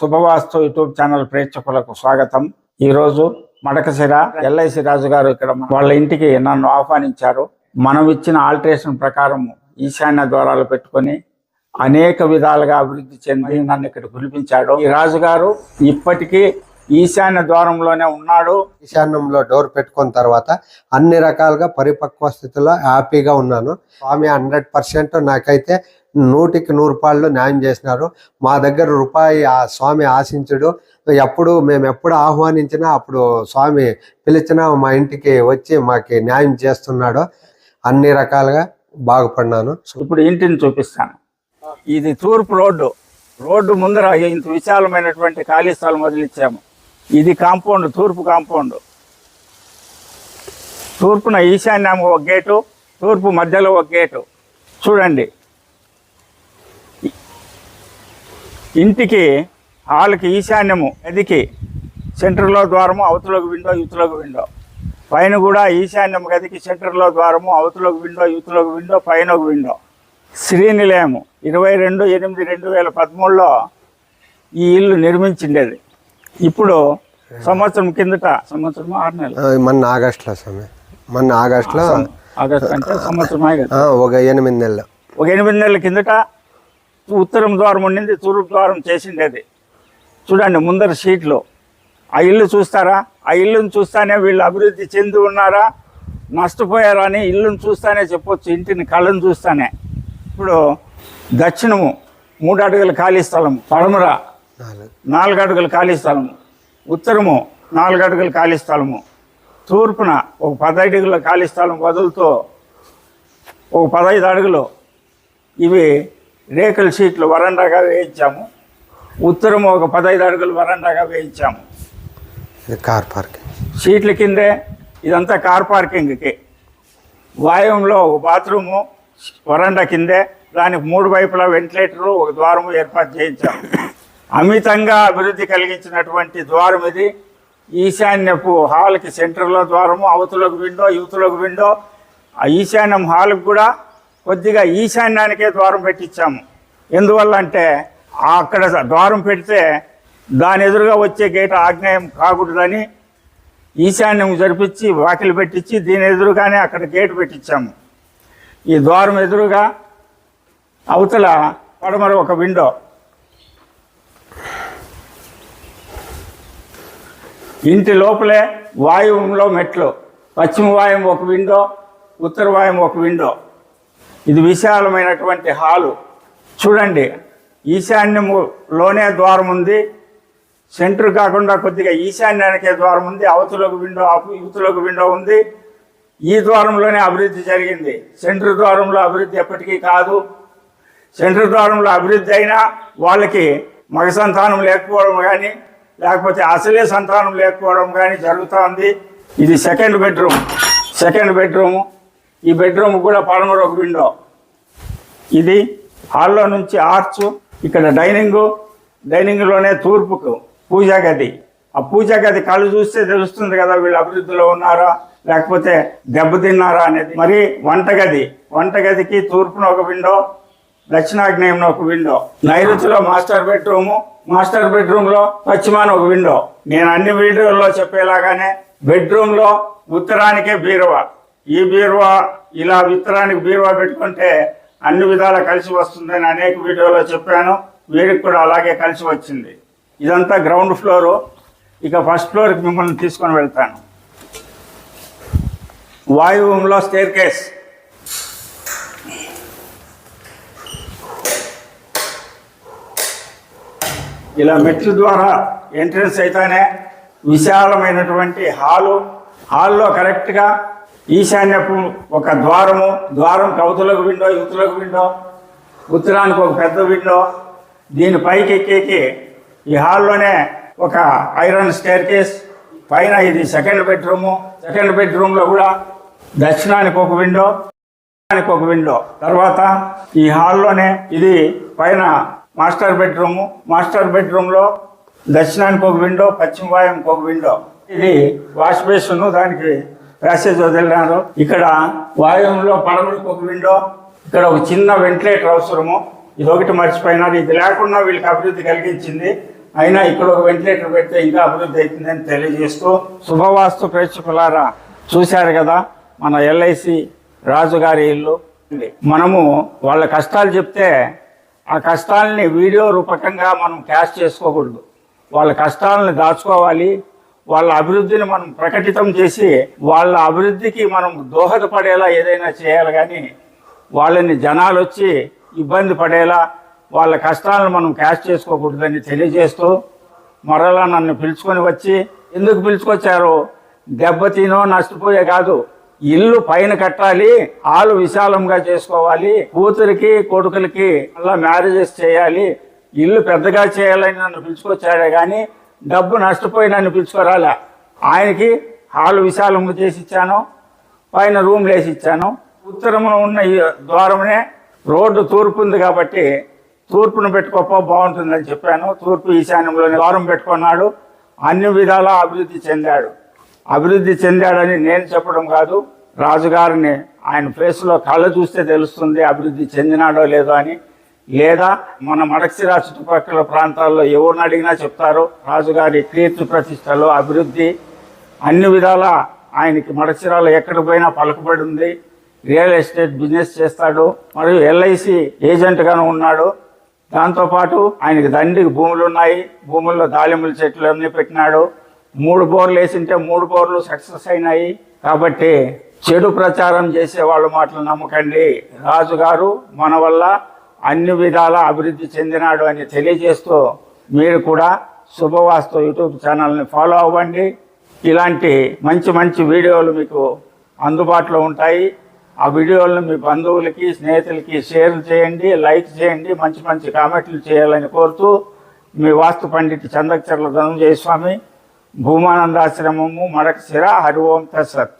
శుభవాస్తు YouTube channel ప్రేక్షకులకు స్వాగతం. ఈరోజు రోజు మడకశిర ఎల్ఐసి రాజు గారు ఇక్కడ వాళ్ళ ఇంటికి నన్ను ఆహ్వానించారు. మనం ఇచ్చిన ఆల్టరేషన్ ప్రకారం ఈశాన్య ద్వారాలు పెట్టుకొని అనేక విధాలుగా అభివృద్ధి చెంది నన్ను ఇక్కడ పిలిపించాడు. ఈ రాజుగారు ఇప్పటికీ ఈశాన్య ద్వారంలోనే ఉన్నాడు. ఈశాన్యంలో డోర్ పెట్టుకున్న తర్వాత అన్ని రకాలుగా పరిపక్వ స్థితిలో హ్యాపీగా ఉన్నాను. స్వామి హండ్రెడ్ పర్సెంట్ నాకైతే నూటికి నూరు రూపాయలు న్యాయం చేసినారు. మా దగ్గర రూపాయి ఆ స్వామి ఆశించుడు. ఎప్పుడు మేము ఎప్పుడు ఆహ్వానించినా అప్పుడు స్వామి పిలిచినా మా ఇంటికి వచ్చి మాకి న్యాయం చేస్తున్నాడు. అన్ని రకాలుగా బాగుపడినాను. ఇప్పుడు ఇంటిని చూపిస్తాను. ఇది తూర్పు రోడ్డు. రోడ్డు ముందర ఇంత విశాలమైనటువంటి ఖాళీ స్థలం వదిలిచ్చాము. ఇది కాంపౌండ్ తూర్పు కాంపౌండ్. తూర్పున ఈశాన్యం ఒక గేటు తూర్పు మధ్యలో ఒక గేటు. చూడండి. ఇంటికి హాల్కి ఈశాన్యము గదికి సెంటర్లో ద్వారము అవతలకు విండో యువతలకు విండో. పైన కూడా ఈశాన్యం గదికి సెంటర్లో ద్వారము అవతలకు విండో యువతలకు విండో పైన ఒక విండో. శ్రీనిలయము ఇరవై రెండు ఎనిమిది రెండు వేల పదమూడులో ఈ ఇల్లు నిర్మించిండేది. ఇప్పుడు సంవత్సరం కిందట సంవత్సరం ఆరు నెలలు. మొన్న ఆగస్టులో స్వామి. మొన్న ఆగస్టులో ఆగస్టు అంటే సంవత్సరం ఒక ఎనిమిది నెలలు. ఒక ఎనిమిది నెలల కిందట ఉత్తరం ద్వారం ఉండింది తూర్పు ద్వారం చేసిండేది చూడండి ముందర షీట్లు. ఆ ఇల్లు చూస్తారా? ఆ ఇల్లును చూస్తానే వీళ్ళు అభివృద్ధి చెంది ఉన్నారా? నష్టపోయారా అని ఇల్లును చూస్తానే చెప్పొచ్చు ఇంటిని కళ్ళను చూస్తానే. ఇప్పుడు దక్షిణము మూడు అడుగుల ఖాళీ స్థలము పడమర నాలుగు. నాలుగు అడుగుల ఖాళీ స్థలము ఉత్తరము నాలుగు అడుగుల ఖాళీ స్థలము. తూర్పున ఒక పదహైదు అడుగుల ఖాళీ స్థలం వదులుతూ ఒక పదహైదు అడుగులు. ఇవి రేకుల షీట్లు వరండాగా వేయించాము. ఉత్తరము ఒక పదహైదు అడుగులు వరండాగా వేయించాము. Car parking. సీట్ల కిందే ఇదంతా కార్ పార్కింగ్కి. వాయువులో ఒక బాత్రూము వరండా కిందే దానికి మూడు వైపులా వెంటిలేటరు ఒక ద్వారము ఏర్పాటు చేయించాం అమితంగా అభివృద్ధి కలిగించినటువంటి ద్వారం ఇది. ఈశాన్యపు హాల్కి సెంటర్లో ద్వారము అవతలకు విండో యువతలకు విండో. ఆ ఈశాన్యం హాల్కి కూడా కొద్దిగా ఈశాన్యానికే ద్వారం పెట్టించాము ఎందువల్ల అంటే అక్కడ ద్వారం పెడితే దాని ఎదురుగా వచ్చే గేట్ ఆగ్నేయం కాకూడదని ఈశాన్యం జరిపించి వాకిలి పెట్టించి దీని ఎదురుగానే అక్కడ గేటు పెట్టించాము ఈ ద్వారం ఎదురుగా అవతల పడమర ఒక విండో. ఇంటి లోపలే వాయువులో మెట్లు. పశ్చిమ వాయువు ఒక విండో ఉత్తర వాయువు ఒక విండో. ఇది విశాలమైనటువంటి హాలు. చూడండి ఈశాన్యములోనే ద్వారం ఉంది. సెంటర్ కాకుండా కొద్దిగా ఈశాన్యానికే ద్వారం ఉంది. అవతలకు విండో అపు యువతలకు విండో ఉంది. ఈ ద్వారంలోనే అభివృద్ధి జరిగింది. సెంటర్ ద్వారంలో అభివృద్ధి ఎప్పటికీ కాదు. సెంటర్ ద్వారంలో అభివృద్ధి అయినా వాళ్ళకి మగ సంతానం లేకపోవడం కానీ లేకపోతే అసలే సంతానం లేకపోవడం కానీ జరుగుతోంది. ఇది సెకండ్ బెడ్రూమ్. Second bedroom. ఈ బెడ్రూమ్ కూడా పడమర ఒక విండో ఇది హాల్లో నుంచి ఆర్చ్ ఇక్కడ డైనింగు డైనింగ్లోనే తూర్పుకు పూజా గది. ఆ పూజా గది కళ్ళు చూస్తే తెలుస్తుంది కదా వీళ్ళు అభివృద్ధిలో ఉన్నారా లేకపోతే దెబ్బతిన్నారా అనేది. మరి వంటగది వంటగదికి తూర్పున ఒక విండో దక్షిణాగ్నేయం ఒక విండో నైరుతిలో మాస్టర్ బెడ్రూము మాస్టర్ బెడ్రూమ్లో పశ్చిమాన ఒక విండో నేను అన్ని వీడియోల్లో చెప్పేలాగానే బెడ్రూమ్లో ఉత్తరానికే బీరువా. ఈ బీరువా ఇలా విత్తనానికి బీరువా పెట్టుకుంటే అన్ని విధాలా కలిసి వస్తుందని అనేక వీడియోలో చెప్పాను. వీరికి కూడా అలాగే కలిసి వచ్చింది. ఇదంతా గ్రౌండ్ ఫ్లోరు ఇక ఫస్ట్ ఫ్లోర్కి మిమ్మల్ని తీసుకొని వెళ్తాను. వాయువులో స్టేర్ కేస్ ఇలా మెట్ల ద్వారా ఎంట్రన్స్ అయితేనే విశాలమైనటువంటి హాలు హాల్లో కరెక్ట్గా ఈశాన్యపు ఒక ద్వారము ద్వారం కవతులకు విండో యువతులకు విండో ఉత్తరానికి ఒక పెద్ద విండో. దీని పైకి ఎక్కేకి ఈ హాల్లోనే ఒక ఐరన్ స్టేర్ కేస్ పైన ఇది సెకండ్ బెడ్రూము. సెకండ్ బెడ్రూమ్లో కూడా దక్షిణానికి ఒక విండో దక్షిణానికి ఒక విండో. తర్వాత ఈ హాల్లోనే ఇది పైన మాస్టర్ బెడ్రూము. మాస్టర్ బెడ్రూమ్లో దక్షిణానికి ఒక విండో పశ్చిమ వాయునికి ఒక విండో. ఇది వాష్ బేసిన్ దానికి ప్యాసేజ్ వదిలినారు. ఇక్కడ వాయువులో పడవలకు ఒక విండో ఇక్కడ ఒక చిన్న వెంటిలేటర్ అవసరము. ఇది ఒకటి మర్చిపోయినారు. ఇది లేకుండా వీళ్ళకి అభివృద్ధి కలిగించింది. అయినా ఇక్కడ ఒక వెంటిలేటర్ పెడితే ఇంకా అభివృద్ధి అవుతుందని తెలియజేస్తూ శుభవాస్తు ప్రేక్షకులారా చూశారు కదా మన ఎల్ఐసి రాజుగారి ఇల్లు. మనము వాళ్ళ కష్టాలు చెప్తే ఆ కష్టాలని వీడియో రూపకంగా మనం క్యాష్ చేసుకోకూడదు. వాళ్ళ కష్టాలను దాచుకోవాలి. వాళ్ళ అభివృద్ధిని మనం ప్రకటితం చేసి వాళ్ళ అభివృద్ధికి మనం దోహదపడేలా ఏదైనా చేయాలి కానీ వాళ్ళని జనాలు వచ్చి ఇబ్బంది పడేలా వాళ్ళ కష్టాలను మనం క్యాష్ చేసుకోకూడదని తెలియజేస్తూ మరలా నన్ను పిలుచుకొని వచ్చి ఎందుకు పిలుచుకొచ్చారు? దెబ్బతినో నష్టపోయే కాదు. ఇల్లు పైన కట్టాలి ఆలు విశాలంగా చేసుకోవాలి కూతురికి కొడుకులకి అలా మ్యారేజెస్ చేయాలి ఇల్లు పెద్దగా చేయాలని నన్ను పిలుచుకొచ్చాడే కానీ డబ్బు నష్టపోయి నన్ను పిలుచుకోరాలే? ఆయనకి హాలు విశాలంగా చేసి ఇచ్చాను పైన రూమ్లు వేసి ఇచ్చాను. ఉత్తరమున ఉన్న ఈ ద్వారమునే రోడ్డు తూర్పు ఉంది కాబట్టి తూర్పును పెట్టుకోపో బాగుంటుందని చెప్పాను. తూర్పు ఈశాన్యంలోనే ద్వారం పెట్టుకున్నాడు. అన్ని విధాలా అభివృద్ధి చెందాడు. అభివృద్ధి చెందాడని నేను చెప్పడం కాదు. రాజుగారిని ఆయన ఫేస్లో కళ్ళ చూస్తే తెలుస్తుంది అభివృద్ధి చెందినాడో లేదో అని. లేదా మన మడక్సిరా చుట్టుపక్కల ప్రాంతాల్లో ఎవరిని అడిగినా చెప్తారు రాజుగారి కీర్తి ప్రతిష్టలు అభివృద్ధి అన్ని విధాల ఆయనకి మడచిరాలు ఎక్కడ పోయినా పలుకుబడి ఉంది. రియల్ ఎస్టేట్ బిజినెస్ చేస్తాడు మరియు ఎల్ఐసి ఏజెంట్గాను ఉన్నాడు. దాంతోపాటు ఆయనకి దండికి భూములు ఉన్నాయి భూముల్లో దాలింపుల చెట్లు అన్నీ పెట్టినాడు. మూడు బోర్లు వేసింటే మూడు బోర్లు సక్సెస్ అయినాయి. కాబట్టి చెడు ప్రచారం చేసే వాళ్ళ మాటలు నమ్మకండి. రాజుగారు మన వల్ల అన్ని విధాల అభివృద్ధి చెందినాడు అని తెలియజేస్తూ మీరు కూడా శుభవాస్తు యూట్యూబ్ ఛానల్ని ఫాలో అవ్వండి. ఇలాంటి మంచి మంచి వీడియోలు మీకు అందుబాటులో ఉంటాయి. ఆ వీడియోలను మీ బంధువులకి స్నేహితులకి షేర్ చేయండి లైక్ చేయండి మంచి మంచి కామెంట్లు చేయాలని కోరుతూ మీ వాస్తు పండిట్ చందకచర్ల ధనంజయ స్వామి భూమానందాశ్రమము మడకశిర హరి ఓం తత్సత్.